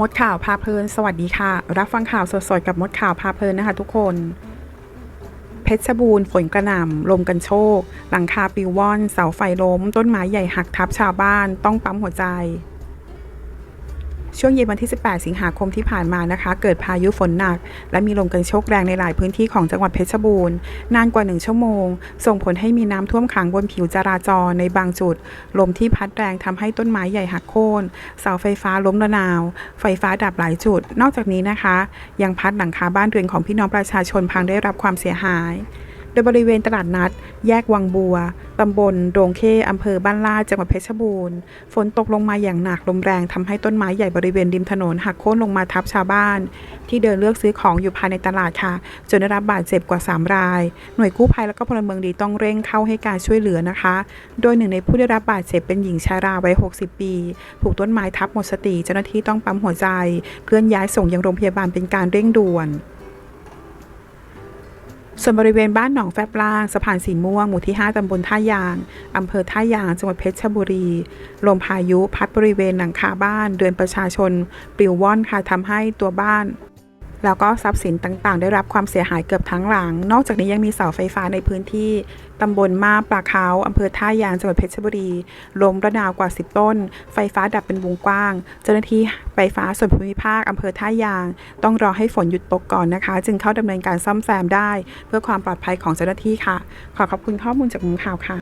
มดข่าวพาเพลิน สวัสดีค่ะ รับฟังข่าวสดๆกับมดข่าวพาเพลินนะคะทุกคน เพชรบูรณ์ฝนกระหน่ำลมกันโชก หลังคาปิวว่อน เสาไฟล้ม ต้นไม้ใหญ่หักทับชาวบ้านต้องปั๊มหัวใจ ช่วงเย็นวันที่ 18 สิงหาคมที่ผ่านมานะคะ เกิดพายุฝนหนัก และมีลมกันโชกแรงในหลายพื้นที่ของจังหวัดเพชรบูรณ์ นานกว่า 1 ชั่วโมง ส่งผลให้มีน้ำท่วมขังบนผิวจราจรในบางจุด ลมที่พัดแรงทำให้ต้นไม้ใหญ่หักโค่น เสาไฟฟ้าล้มระนาว ไฟฟ้าดับหลายจุด นอกจากนี้นะคะ ยังพัดหลังคาบ้านเรือนของพี่น้องประชาชนพังได้รับความเสียหาย โดยบริเวณตลาดนัด แยกวังบัว ตำบลโรงเข้อำเภอบ้านลาดจังหวัดเพชรบูรณ์ ฝนตกลงมาอย่างหนักลมแรงทำให้ต้นไม้ใหญ่บริเวณริมถนนหักโค่นลงมาทับชาวบ้าน ที่เดินเลือกซื้อของอยู่ภายในตลาดค่ะ จนได้รับบาดเจ็บกว่า 3 ราย หน่วยกู้ภัยและก็พลเมืองดีต้องเร่งเข้าให้การช่วยเหลือนะคะ โดยหนึ่งในผู้ได้รับบาดเจ็บเป็นหญิงชาราวัย 60 ปี ถูกต้นไม้ทับหมดสติ เจ้าหน้าที่ต้องปั๊มหัวใจ เคลื่อนย้ายส่งยังโรงพยาบาลเป็นการเร่งด่วน ส่วนบริเวณบ้านหนองแฟบล่างสะพานสีม่วง หมู่ที่ 5 ตำบลท่ายาง อำเภอท่ายาง จังหวัดเพชรบุรี ลมพายุพัดบริเวณหลังคาบ้าน เรือนประชาชน ปลิวว่อนค่ะทำให้ตัวบ้าน แล้วก็ทรัพย์สินต่างๆ ได้รับความเสียหายเกือบทั้งหลัง นอกจากนี้ยังมีเสาไฟฟ้าในพื้นที่ตำบลมาปลาเขาอำเภอท่ายางจังหวัดเพชรบุรีล้มระนาวกว่า 10 ต้น ไฟฟ้าดับเป็นวงกว้าง เจ้าหน้าที่ไฟฟ้าส่วนภูมิภาคอำเภอท่ายาง ต้องรอให้ฝนหยุดตกก่อนนะคะ จึงเข้าดำเนินการซ่อมแซมได้ เพื่อความปลอดภัยของเจ้าหน้าที่ค่ะ ขอขอบคุณข้อมูลจากมุมข่าวค่ะ